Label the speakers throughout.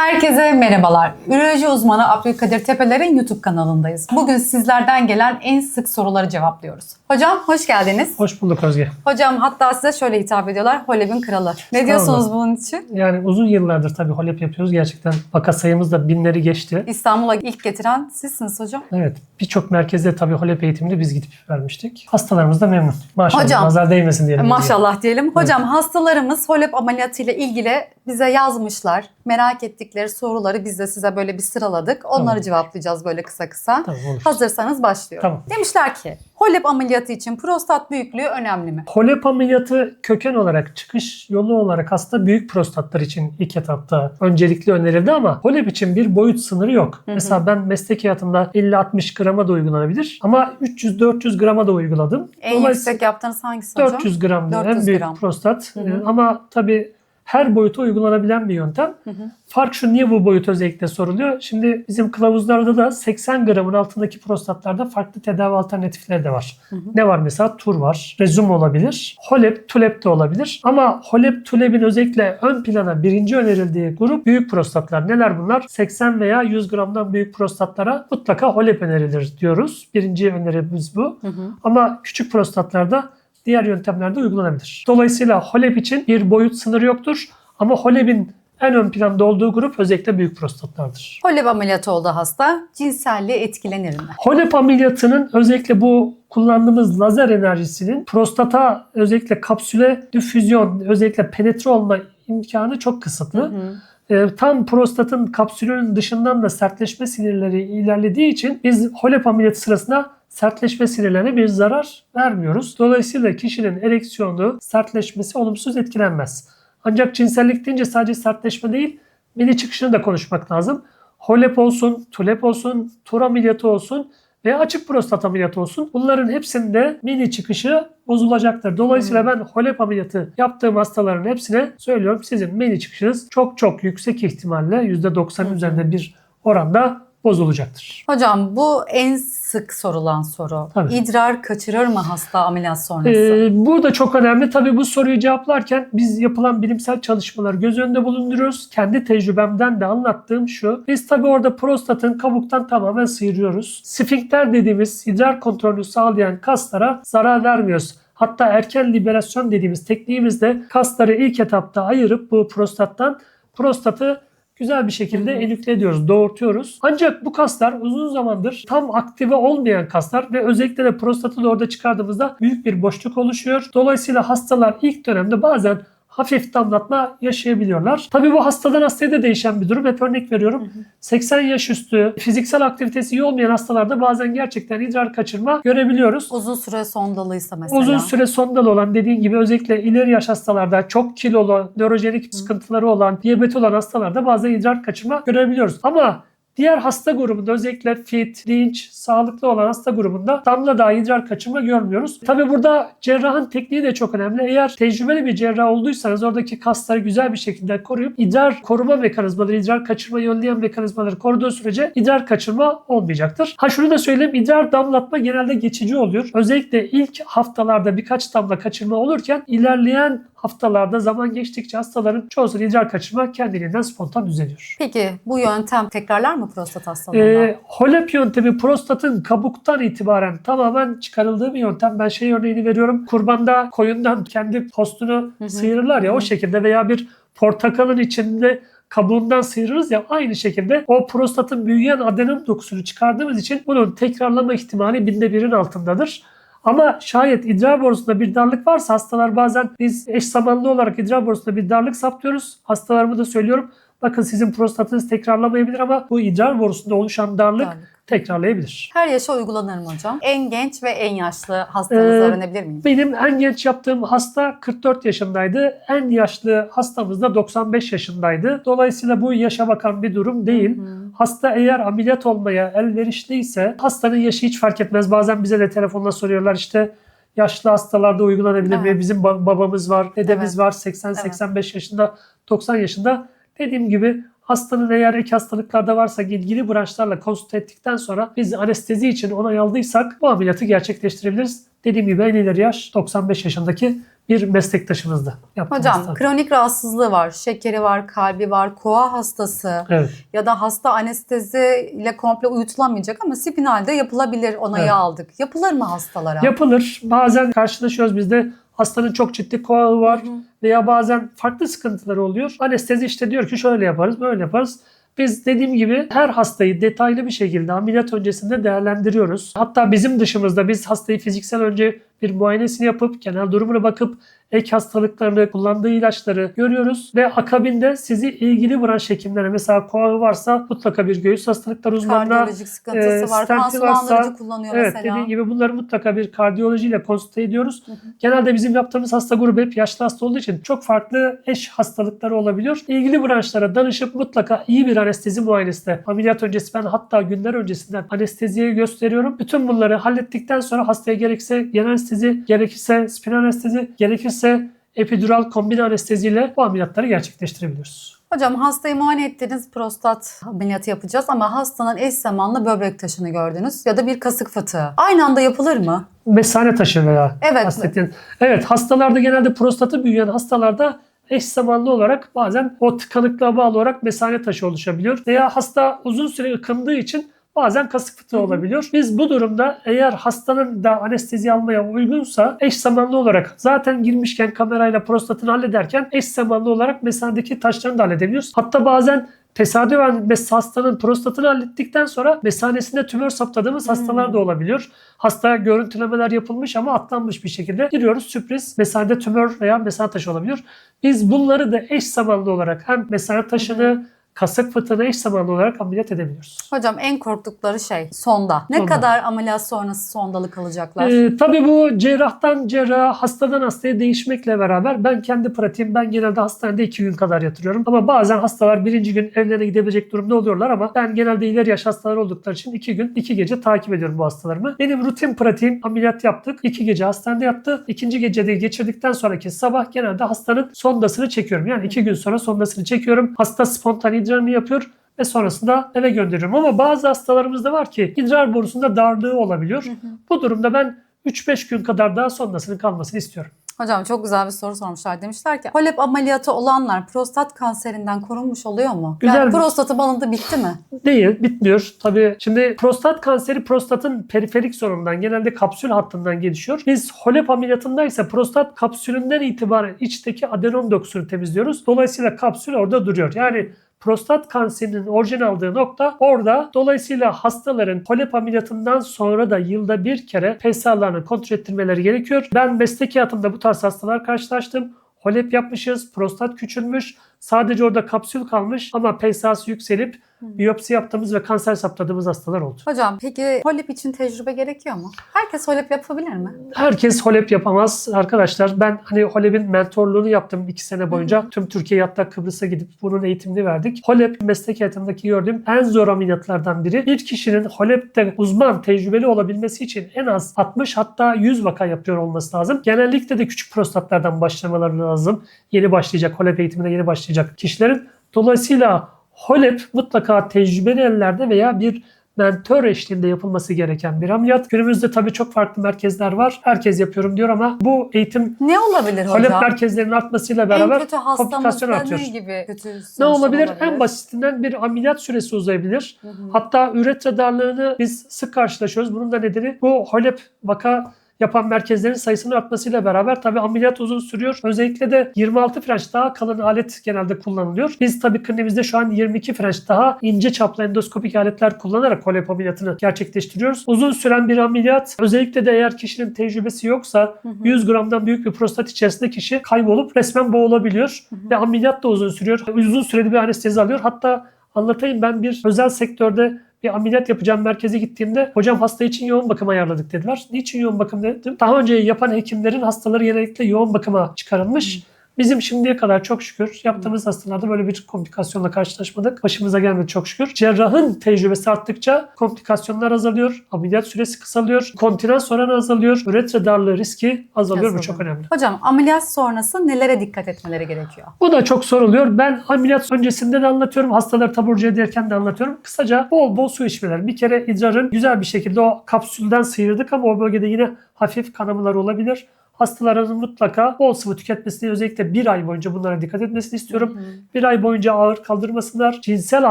Speaker 1: Herkese merhabalar. Üroloji uzmanı Abdülkadir Tepeler'in YouTube kanalındayız. Bugün sizlerden gelen en sık soruları cevaplıyoruz. Hocam hoş geldiniz.
Speaker 2: Hoş bulduk Özge.
Speaker 1: Hocam hatta size şöyle hitap ediyorlar. Holeb'in kralı. Ne diyorsunuz bunun için?
Speaker 2: Yani uzun yıllardır tabii HOLEP yapıyoruz. Gerçekten vaka sayımız da binleri geçti.
Speaker 1: İstanbul'a ilk getiren sizsiniz hocam.
Speaker 2: Evet birçok merkezde tabii HOLEP eğitimini biz gidip vermiştik. Hastalarımız da memnun. Maşallah
Speaker 1: Hocam,
Speaker 2: nazar değmesin diyelim.
Speaker 1: Maşallah diyelim. Hocam hastalarımız Holeb ameliyatıyla ilgili bize yazmışlar. Merak ettikleri soruları biz de size böyle bir sıraladık. Onları
Speaker 2: Tamam.
Speaker 1: cevaplayacağız böyle kısa kısa.
Speaker 2: Tamam olur.
Speaker 1: Hazırsanız başlıyorum.
Speaker 2: Tamam.
Speaker 1: Demişler ki Holeb ameliyatı için prostat büyüklüğü önemli mi?
Speaker 2: HOLEP ameliyatı köken olarak çıkış yolu olarak hasta büyük prostatlar için ilk etapta öncelikli önerildi ama HOLEP için bir boyut sınırı yok.
Speaker 1: hı.
Speaker 2: Mesela ben meslek hayatımda 50-60 grama da uygulanabilir ama 300-400 grama da uyguladım.
Speaker 1: En yüksek yaptığınız hangisi hocam?
Speaker 2: 400 gram diyor.
Speaker 1: 400
Speaker 2: en büyük
Speaker 1: gram.
Speaker 2: prostat.
Speaker 1: Hı hı.
Speaker 2: Ama tabii her boyuta uygulanabilen bir yöntem.
Speaker 1: Hı hı.
Speaker 2: Fark şu niye bu boyut özellikle soruluyor? Şimdi bizim kılavuzlarda da 80 gramın altındaki prostatlarda farklı tedavi alternatifleri de var.
Speaker 1: Hı hı.
Speaker 2: Ne var mesela? Tur var, rezum olabilir, HOLEP, TULEP de olabilir. Ama HOLEP, TULEP'in özellikle ön plana birinci önerildiği grup büyük prostatlar. Neler bunlar? 80 veya 100 gramdan büyük prostatlara mutlaka HOLEP önerilir diyoruz. Birinci önerimiz bu.
Speaker 1: Hı hı.
Speaker 2: Ama küçük prostatlarda diğer yöntemlerde uygulanabilir. Dolayısıyla HOLEP için bir boyut sınırı yoktur. Ama HOLEP'in en ön planda olduğu grup özellikle büyük prostatlardır.
Speaker 1: Holeb ameliyatı oldu hasta. Cinselliği etkilenir mi?
Speaker 2: HOLEP ameliyatının özellikle bu kullandığımız lazer enerjisinin prostata özellikle kapsüle difüzyon, özellikle penetre olma imkanı çok kısıtlı.
Speaker 1: Hı.
Speaker 2: Ee, tam prostatın kapsülünün dışından da sertleşme sinirleri ilerlediği için biz HOLEP ameliyatı sırasında sertleşme sinirlerine bir zarar vermiyoruz. Dolayısıyla kişinin ereksiyonu, sertleşmesi olumsuz etkilenmez. Ancak cinsellik deyince sadece sertleşme değil, mini çıkışını da konuşmak lazım. HOLEP olsun, TULEP olsun, TUR ameliyatı olsun ve açık prostat ameliyatı olsun. Bunların hepsinde mini çıkışı bozulacaktır. Dolayısıyla ben HOLEP ameliyatı yaptığım hastaların hepsine söylüyorum sizin mini çıkışınız çok çok yüksek ihtimalle %90'ın üzerinde bir oranda bozulacaktır.
Speaker 1: Hocam bu en sık sorulan soru.
Speaker 2: Tabii.
Speaker 1: İdrar kaçırır mı hasta ameliyat sonrası?
Speaker 2: Ee, bu da çok önemli. Tabii bu soruyu cevaplarken biz yapılan bilimsel çalışmaları göz önünde bulunduruyoruz. Kendi tecrübemden de anlattığım şu. Biz tabii orada prostatın kabuktan tamamen sıyırıyoruz. Sfinkter dediğimiz idrar kontrolünü sağlayan kaslara zarar vermiyoruz. Hatta erken liberasyon dediğimiz tekniğimizde kasları ilk etapta ayırıp bu prostattan prostatı güzel bir şekilde enükle ediyoruz, doğurtuyoruz. Ancak bu kaslar uzun zamandır tam aktive olmayan kaslar ve özellikle de prostatı da orada çıkardığımızda büyük bir boşluk oluşuyor. Dolayısıyla hastalar ilk dönemde bazen hafif damlatma yaşayabiliyorlar. Tabii bu hastadan hastaya da değişen bir durum. Hep örnek veriyorum. 80 yaş üstü fiziksel aktivitesi iyi olmayan hastalarda bazen gerçekten idrar kaçırma görebiliyoruz.
Speaker 1: Uzun süre sondalıysa mesela.
Speaker 2: Uzun süre sondalı olan dediğin gibi özellikle ileri yaş hastalarda çok kilolu, nörojenik sıkıntıları olan, diyabeti olan hastalarda bazen idrar kaçırma görebiliyoruz. Ama diğer hasta grubunda özellikle fit, dinç, sağlıklı olan hasta grubunda damla dahi idrar kaçırma görmüyoruz. Tabi burada cerrahın tekniği de çok önemli. Eğer tecrübeli bir cerrah olduysanız oradaki kasları güzel bir şekilde koruyup idrar koruma mekanizmaları, idrar kaçırmayı önleyen mekanizmaları koruduğu sürece idrar kaçırma olmayacaktır. Ha şunu da söyleyeyim idrar damlatma genelde geçici oluyor. Özellikle ilk haftalarda birkaç damla kaçırma olurken ilerleyen haftalarda zaman geçtikçe hastaların çoğu zaman idrar kaçırma kendiliğinden spontan düzeliyor.
Speaker 1: Peki bu yöntem tekrarlar mı prostat hastalığında?
Speaker 2: Ee, HOLEP yöntemi prostatın kabuktan itibaren tamamen çıkarıldığı bir yöntem. Ben şey örneğini veriyorum. Kurbanda koyundan kendi postunu
Speaker 1: Hı hı.
Speaker 2: sıyırırlar ya
Speaker 1: Hı
Speaker 2: o şekilde veya bir portakalın içinde kabuğundan sıyırırız ya aynı şekilde o prostatın büyüyen adenom dokusunu çıkardığımız için bunun tekrarlama ihtimali binde birin altındadır. Ama şayet idrar borusunda bir darlık varsa hastalar bazen biz eş zamanlı olarak idrar borusunda bir darlık saptıyoruz. Hastalarıma da söylüyorum. Bakın sizin prostatınız tekrarlamayabilir ama bu idrar borusunda oluşan darlık
Speaker 1: Darlık.
Speaker 2: tekrarlayabilir.
Speaker 1: Her yaşa uygulanır mı hocam? En genç ve en yaşlı hastanızı
Speaker 2: Ee,
Speaker 1: öğrenebilir miyim?
Speaker 2: Benim en genç yaptığım hasta 44 yaşındaydı. En yaşlı hastamız da 95 yaşındaydı. Dolayısıyla bu yaşa bakan bir durum değil.
Speaker 1: Hı.
Speaker 2: Hasta eğer ameliyat olmaya elverişliyse hastanın yaşı hiç fark etmez. Bazen bize de telefonla soruyorlar işte yaşlı hastalarda uygulanabilir mi?
Speaker 1: Evet.
Speaker 2: Bizim ba- babamız var, dedemiz
Speaker 1: Evet.
Speaker 2: var 80-85 yaşında, 90 yaşında. Dediğim gibi Hastanın eğer ek hastalıklarda varsa ilgili branşlarla konsult ettikten sonra biz anestezi için onay aldıysak bu ameliyatı gerçekleştirebiliriz. Dediğim gibi en ileri yaş 95 yaşındaki bir meslektaşımızdı.
Speaker 1: Hocam
Speaker 2: hasta.
Speaker 1: kronik rahatsızlığı var, şekeri var, kalbi var, koa hastası
Speaker 2: Evet.
Speaker 1: ya da hasta anestezi ile komple uyutulamayacak ama spinalde yapılabilir onayı
Speaker 2: Evet.
Speaker 1: aldık. Yapılır mı hastalara?
Speaker 2: Yapılır. Bazen karşılaşıyoruz bizde hastanın çok ciddi koağı var veya bazen farklı sıkıntıları oluyor. Anestezi işte diyor ki şöyle yaparız, böyle yaparız. Biz dediğim gibi her hastayı detaylı bir şekilde ameliyat öncesinde değerlendiriyoruz. Hatta bizim dışımızda biz hastayı fiziksel önce bir muayenesini yapıp genel durumuna bakıp ek hastalıklarını, kullandığı ilaçları görüyoruz ve akabinde sizi ilgili branş hekimlere mesela koağı varsa mutlaka bir göğüs hastalıkları uzmanına
Speaker 1: Kardiyolojik sıkıntısı
Speaker 2: e,
Speaker 1: var,
Speaker 2: varsa-
Speaker 1: kullanıyor
Speaker 2: Evet
Speaker 1: mesela.
Speaker 2: dediğim gibi bunları mutlaka bir kardiyolojiyle konsulte ediyoruz. Genelde bizim yaptığımız hasta grubu hep yaşlı hasta olduğu için çok farklı eş hastalıkları olabiliyor. İlgili branşlara danışıp mutlaka iyi bir anestezi muayenesinde ameliyat öncesi ben hatta günler öncesinden anesteziye gösteriyorum. Bütün bunları hallettikten sonra hastaya gerekirse genel anestezi, gerekirse spinal anestezi, gerekirse epidural kombin anesteziyle bu ameliyatları gerçekleştirebiliyoruz.
Speaker 1: Hocam hastayı muayene ettiniz prostat ameliyatı yapacağız ama hastanın eş zamanlı böbrek taşını gördünüz ya da bir kasık fıtığı. Aynı anda yapılır mı?
Speaker 2: mesane taşı veya
Speaker 1: Evet.
Speaker 2: hasletin. Evet hastalarda genelde prostatı büyüyen hastalarda eş zamanlı olarak bazen o tıkanıklığa bağlı olarak mesane taşı oluşabiliyor. Veya hasta uzun süre ıkındığı için bazen kasık fıtığı olabiliyor. Biz bu durumda eğer hastanın da anestezi almaya uygunsa eş zamanlı olarak zaten girmişken kamerayla prostatını hallederken eş zamanlı olarak mesanedeki taşlarını da halledebiliyoruz. Hatta bazen tesadüfen hastanın prostatını hallettikten sonra mesanesinde tümör saptadığımız hastalar da olabiliyor. Hasta görüntülemeler yapılmış ama atlanmış bir şekilde giriyoruz. Sürpriz mesanede tümör veya mesane taşı olabiliyor. Biz bunları da eş zamanlı olarak hem mesane taşını kasık fıtığını eş zamanlı olarak ameliyat edebiliyoruz.
Speaker 1: Hocam en korktukları şey sonda. Ne
Speaker 2: Sonda.
Speaker 1: kadar ameliyat sonrası sondalı kalacaklar?
Speaker 2: Ee, tabii bu cerrahtan cerraha, hastadan hastaya değişmekle beraber ben kendi pratiğim ben genelde hastanede iki gün kadar yatırıyorum. Ama bazen hastalar birinci gün evlerine gidebilecek durumda oluyorlar ama ben genelde ileri yaş hastalar oldukları için iki gün, iki gece takip ediyorum bu hastalarımı. Benim rutin pratiğim ameliyat yaptık. iki gece hastanede yattı. İkinci gecede geçirdikten sonraki sabah genelde hastanın sondasını çekiyorum. Yani iki gün sonra sondasını çekiyorum. Hasta spontan idrarını yapıyor ve sonrasında eve gönderiyorum. Ama bazı hastalarımızda var ki idrar borusunda darlığı olabiliyor. Bu durumda ben 3-5 gün kadar daha sondasının kalmasını istiyorum.
Speaker 1: Hocam çok güzel bir soru sormuşlar. Demişler ki Holep ameliyatı olanlar prostat kanserinden korunmuş oluyor mu?
Speaker 2: Güzel
Speaker 1: yani prostatı balındı bitti mi?
Speaker 2: Değil, bitmiyor. Tabii şimdi prostat kanseri prostatın periferik sorunundan genelde kapsül hattından gelişiyor. Biz HOLEP ameliyatındaysa prostat kapsülünden itibaren içteki adenom dokusunu temizliyoruz. Dolayısıyla kapsül orada duruyor. Yani prostat kanserinin orijin aldığı nokta orada. Dolayısıyla hastaların HOLEP ameliyatından sonra da yılda bir kere PSA'larını kontrol ettirmeleri gerekiyor. Ben mesleki hayatımda bu tarz hastalar karşılaştım. HOLEP yapmışız, prostat küçülmüş, sadece orada kapsül kalmış ama PSA'sı yükselip biyopsi yaptığımız ve kanser saptadığımız hastalar oldu.
Speaker 1: Hocam peki Holep için tecrübe gerekiyor mu? Herkes Holep yapabilir mi?
Speaker 2: Herkes HOLEP yapamaz arkadaşlar. Ben hani HOLEP'in mentorluğunu yaptım iki sene boyunca. Tüm Türkiye hatta Kıbrıs'a gidip bunun eğitimini verdik. HOLEP meslek hayatımdaki gördüğüm en zor ameliyatlardan biri. Bir kişinin HOLEP'te uzman, tecrübeli olabilmesi için en az 60 hatta 100 vaka yapıyor olması lazım. Genellikle de küçük prostatlardan başlamaları lazım. Yeni başlayacak, HOLEP eğitimine yeni başlayacak kişilerin. Dolayısıyla HOLEP mutlaka tecrübeli ellerde veya bir mentor eşliğinde yapılması gereken bir ameliyat. Günümüzde tabii çok farklı merkezler var. Herkes yapıyorum diyor ama bu eğitim
Speaker 1: Ne olabilir
Speaker 2: HOLEP
Speaker 1: hocam?
Speaker 2: merkezlerinin artmasıyla
Speaker 1: en
Speaker 2: beraber
Speaker 1: kötü
Speaker 2: komplikasyon artıyor.
Speaker 1: gibi kötü
Speaker 2: Ne
Speaker 1: sonuçlar
Speaker 2: olabilir? En basitinden bir ameliyat süresi uzayabilir. Hatta üretre darlığını biz sık karşılaşıyoruz. Bunun da nedeni bu HOLEP vaka yapan merkezlerin sayısının artmasıyla beraber tabii ameliyat uzun sürüyor. Özellikle de 26 French daha kalın alet genelde kullanılıyor. Biz tabii kliniğimizde şu an 22 French daha ince çaplı endoskopik aletler kullanarak HOLEP ameliyatını gerçekleştiriyoruz. Uzun süren bir ameliyat özellikle de eğer kişinin tecrübesi yoksa 100 gramdan büyük bir prostat içerisinde kişi kaybolup resmen boğulabiliyor. Ve ameliyat da uzun sürüyor. Uzun süreli bir anestezi alıyor. Hatta anlatayım ben bir özel sektörde bir ameliyat yapacağım merkeze gittiğimde hocam hasta için yoğun bakım ayarladık dediler. Niçin yoğun bakım dedim. Daha önce yapan hekimlerin hastaları genellikle yoğun bakıma çıkarılmış. Bizim şimdiye kadar çok şükür yaptığımız hastalarda böyle bir komplikasyonla karşılaşmadık. Başımıza gelmedi çok şükür. Cerrahın tecrübesi arttıkça komplikasyonlar azalıyor, ameliyat süresi kısalıyor, kontinans oranı azalıyor, üretre darlığı riski azalıyor. Bu
Speaker 1: Yazıldı.
Speaker 2: çok önemli.
Speaker 1: Hocam ameliyat sonrası nelere dikkat etmeleri gerekiyor?
Speaker 2: Bu da çok soruluyor. Ben ameliyat öncesinde de anlatıyorum. Hastaları taburcu ederken de anlatıyorum. Kısaca bol bol su içmeler. Bir kere idrarın güzel bir şekilde o kapsülden sıyırdık ama o bölgede yine hafif kanamalar olabilir. Hastaların mutlaka bol sıvı tüketmesini özellikle bir ay boyunca bunlara dikkat etmesini istiyorum. Bir ay boyunca ağır kaldırmasınlar. Cinsel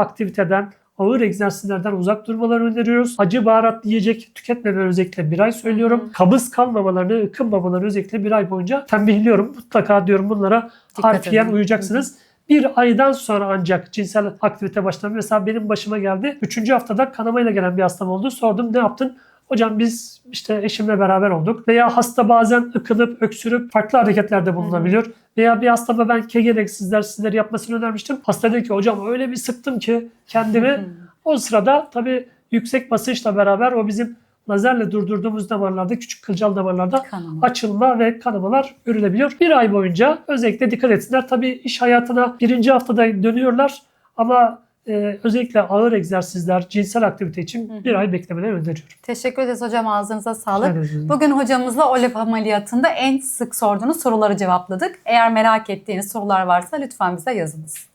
Speaker 2: aktiviteden ağır egzersizlerden uzak durmalarını öneriyoruz. Acı baharatlı yiyecek tüketmemeleri özellikle bir ay söylüyorum. Kabız kalmamalarını, ıkınmamalarını özellikle bir ay boyunca tembihliyorum. Mutlaka diyorum bunlara
Speaker 1: Dikkat
Speaker 2: harfiyen
Speaker 1: edin.
Speaker 2: uyacaksınız. Bir aydan sonra ancak cinsel aktivite başlamıyor. Mesela benim başıma geldi. Üçüncü haftada kanamayla gelen bir hastam oldu. Sordum ne yaptın? Hocam biz işte eşimle beraber olduk. Veya hasta bazen ıkınıp, öksürüp farklı hareketlerde bulunabiliyor. Veya bir hastama ben kegel egzersizleri yapmasını önermiştim. Hasta dedi ki hocam öyle bir sıktım ki kendimi. o sırada tabii yüksek basınçla beraber o bizim lazerle durdurduğumuz damarlarda, küçük kılcal damarlarda
Speaker 1: Kanama.
Speaker 2: açılma ve kanamalar görülebiliyor. Bir ay boyunca özellikle dikkat etsinler. Tabii iş hayatına birinci haftada dönüyorlar ama e, özellikle ağır egzersizler, cinsel aktivite için bir ay beklemeleri öneriyorum.
Speaker 1: Teşekkür ederiz hocam ağzınıza sağlık. Bugün hocamızla OLEP ameliyatında en sık sorduğunuz soruları cevapladık. Eğer merak ettiğiniz sorular varsa lütfen bize yazınız.